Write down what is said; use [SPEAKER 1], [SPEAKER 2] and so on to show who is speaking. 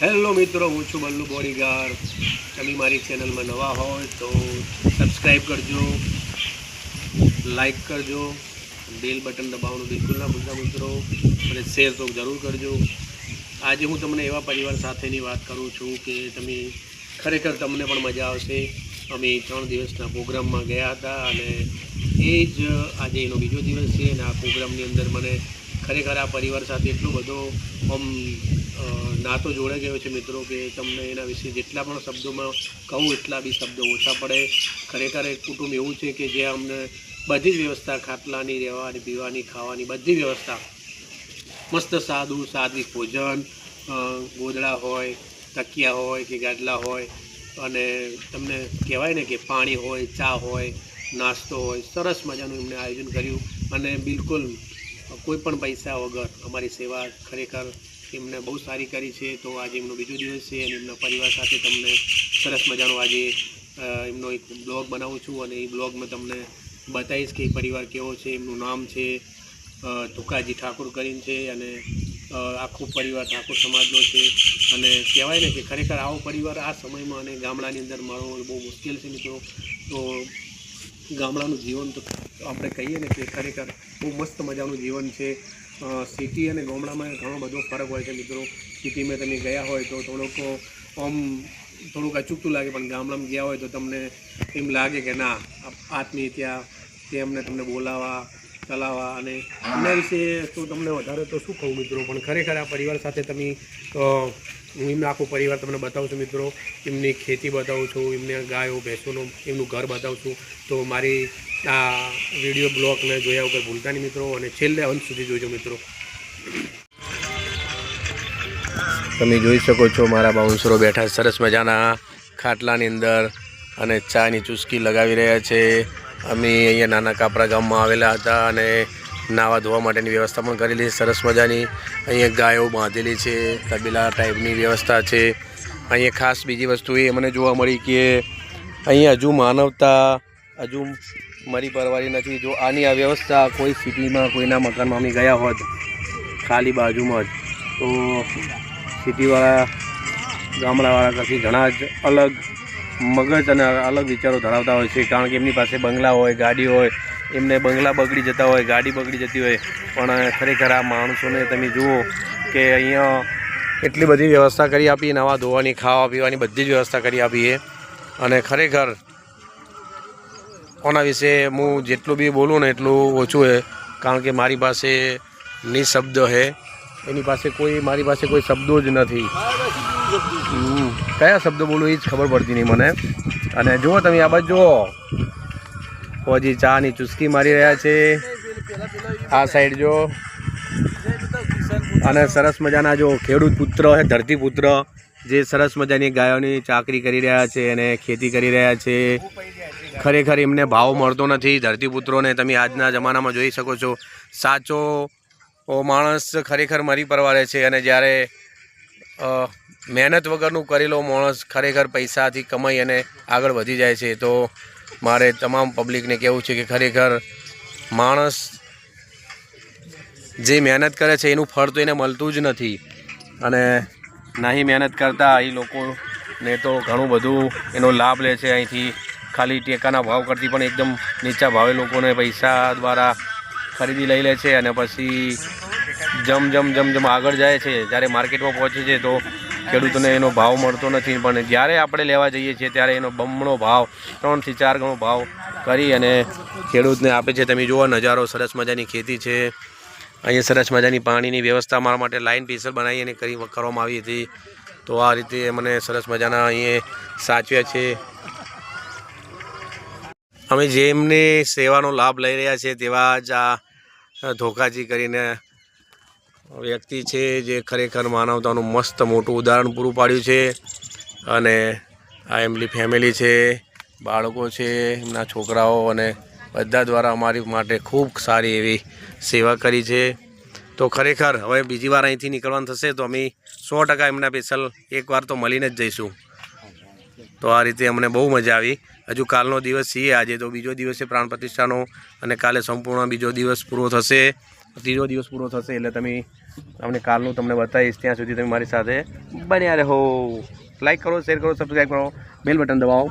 [SPEAKER 1] Hello મિત્રો, હું છું બલ્લુ બોડીગાર તમે મારી ચેનલમાં નવા હોય તો સબસ્ક્રાઈબ કરજો લાઈક કરજો બેલ બટન દબાવવાનું બિલકુલ ના ભૂલતા મિત્રો, અને શેર તો જરૂર કરજો. આજે હું તમને એવા પરિવાર સાથેની વાત કરું છું કે તમે ખરેખર તમને પણ મજા આવશે. અમે ત્રણ દિવસના પ્રોગ્રામમાં ગયા હતા અને એ જ આજે એનો બીજો દિવસ છે અને આ પ્રોગ્રામની અંદર મને ખરેખર આ પરિવાર સાથે એટલો બધો, આમ નાતો જોડાઈ ગયો છે મિત્રો કે તમને એના વિશે જેટલા પણ શબ્દોમાં કહું એટલા બી શબ્દો ઓછા પડે. ખરેખર એક કુટુંબ એવું છે કે જે અમને બધી જ વ્યવસ્થા ખાટલાની, રહેવાની, પીવાની, ખાવાની બધી વ્યવસ્થા. મસ્ત સાદું સાદી ભોજન ગોદડા હોય, તકિયા હોય કે ગાદલા હોય અને તમને કહેવાય ને કે પાણી હોય, ચા હોય, નાસ્તો હોય, સરસ મજાનું એમને આયોજન કર્યું. અને બિલકુલ કોઈ પણ પૈસા વગર અમારી સેવા ખરેખર એમને બહુ સારી કરી છે. તો આજે એમનો બીજો દિવસ છે અને એમના પરિવાર સાથે તમને સરસ મજાનો આજે એમનો એક બ્લોગ બનાવું છું અને એ બ્લોગમાં તમને બતાવીશ કે એ પરિવાર કેવો છે, એમનું નામ છે તુકાજી ઠાકોર કરીને છે અને આખો પરિવાર ઠાકોર સમાજનો છે. અને કહેવાય ને કે ખરેખર આવો પરિવાર આ સમયમાં અને ગામડાની અંદર મળવો બહુ મુશ્કેલ છે મિત્રો. તો ગામડાનું જીવન તો આપણે કહીએ ને કે ખરેખર બહુ મસ્ત મજાનું જીવન છે. સિટી અને ગામડામાં ઘણો બધો ફરક હોય છે મિત્રો. સિટીમાં તમે ગયા હોય તો થોડોક, આમ થોડુંક અચૂકતું લાગે, પણ ગામડામાં ગયા હોય તો તમને એમ લાગે કે ના આત્મીય ત્યાં તે અમને તમને બોલાવા ચલાવવા અને એના વિશે તો તમને વધારે તો શું કહું મિત્રો? પણ ખરેખર આ પરિવાર સાથે તમે હું એમનો આખો પરિવાર તમને બતાવું છું મિત્રો. એમની ખેતી બતાવું છું, એમને ગાયો, ભેંસોનું, એમનું ઘર બતાવું છું. તો મારી આ વીડિયો બ્લોગને જોયા વગર ભૂલતા નહીં મિત્રો અને છેલ્લે અંત સુધી જોજો મિત્રો. તમે જોઈ શકો છો મારા બાઉન્સરો બેઠા સરસ મજાના ખાટલાની અંદર અને ચાની ચુસ્કી લગાવી રહ્યા છે. અમે અહીંયા નાના કાપરા ગામમાં આવેલા હતા અને નાવા ધોવા માટેની વ્યવસ્થા પણ કરેલી સરસ મજાની. અહીંયા ગાયો બાંધેલી છે, તબેલા ટાઈપની વ્યવસ્થા છે. અહીંયા ખાસ બીજી વસ્તુ એ મને જોવા મળી કે અહીંયા હજુ માનવતા, હજુ મારી પરવારી નથી. જો આની આ વ્યવસ્થા કોઈ સિટીમાં, કોઈના મકાનમાં અમે ગયા હોત, ખાલી બાજુમાં જ, તો સિટીવાળા, ગામડાવાળા કરતી ઘણા જ અલગ મગજ અને અલગ વિચારો ધરાવતા હોય છે, કારણ કે એમની પાસે બંગલા હોય, ગાડી હોય, એમને બંગલા બગડી જતા હોય, ગાડી બગડી જતી હોય. પણ ખરેખર આ માણસોને તમે જુઓ કે અહીંયા એટલી બધી વ્યવસ્થા કરી આપી, નવા ધોવાની, ખાવા પીવાની બધી જ વ્યવસ્થા કરી આપીએ અને ખરેખર ઓના વિશે હું જેટલું બી બોલું ને એટલું ઓછું છે, કારણ કે મારી પાસે નિશબ્દ છે. એની પાસે કોઈ, મારી પાસે કોઈ શબ્દો જ નથી. કયા શબ્દો બોલું એ જ ખબર પડતી નહીં મને. અને જુઓ તમે આ બાજુ જુઓ. ફોજી ચાની ચુસ્કી મારી રહ્યા છે. આ સાઈડ જો અને સરસ મજાના જો ખેડૂત પુત્ર છે ધરતી પુત્ર, જે સરસ મજાની ગાયોની ચાકરી કરી રહ્યા છે અને ખેતી કરી રહ્યા છે. ખરેખર એમને ભાવ મળતો નથી. ધરતીપુત્રોને તમે આજના જમાનામાં જોઈ શકો છો. સાચો માણસ ખરેખર મરી પરવારે છે અને જ્યારે મહેનત વગરનું કરેલો માણસ ખરેખર પૈસાથી કમાઈ અને આગળ વધી જાય છે, તો મારે તમામ પબ્લિકને કહેવું છે કે ખરેખર માણસ જે મહેનત કરે છે, એનું ફળ તો એને મળતું જ નથી. અને નહીં મહેનત કરતા એ લોકોને તો ઘણું બધું એનો લાભ લે છે અહીંથી. ખાલી ટેકાના ભાવ કરતી પણ એકદમ નીચા ભાવે લોકોને પૈસા દ્વારા ખરીદી લઈ લે છે અને પછી જમ જમ જમ જમ આગળ જાય છે. જ્યારે માર્કેટમાં પહોંચે છે, તો ખેડૂતોને એનો ભાવ મળતો નથી, પણ જ્યારે આપણે લેવા જઈએ છીએ ત્યારે એનો બમણો ભાવ, ત્રણથી ચાર ગણો ભાવ કરી અને ખેડૂતને આપે છે. તમે જુઓ, નજારો સરસ મજાની ખેતી છે. અહીંયા સરસ મજાની પાણીની વ્યવસ્થા મારા માટે લાઇન પીસર બનાવી અને કરી કરવામાં આવી હતી. તો આ રીતે મને સરસ મજાના અહીંયા સાચવ્યા છે. અમે જેમની સેવાનો લાભ લઈ રહ્યા છીએ તેવા જ આ ધોકાજી કરીને વ્યક્તિ છે જે ખરેખર માનવતાનું મસ્ત મોટું ઉદાહરણ પૂરું પાડ્યું છે અને આ એમની ફેમિલી છે, બાળકો છે, એમના છોકરાઓ અને બધા દ્વારા અમારી માટે ખૂબ સારી એવી સેવા કરી છે. તો ખરેખર હવે બીજી વાર અહીંથી નીકળવાનું થશે તો અમે સો ટકા એમના સ્પેશિયલ એકવાર તો મળીને જ જઈશું. તો આ રીતે અમને બહુ મજા આવી. હજુ કાલનો દિવસ છીએ, આજે તો બીજો દિવસે પ્રાણ પ્રતિષ્ઠાનો અને કાલે સંપૂર્ણ બીજો દિવસ પૂરો થશે. ત્રીજો દિવસ પૂરો થશે એટલે તમે અમને કાલનું તમને બતાવીશ, ત્યાં સુધી તમે મારી સાથે બન્યા રહો. લાઇક કરો શેર કરો સબસ્ક્રાઈબ કરો બેલ બટન દબાવો.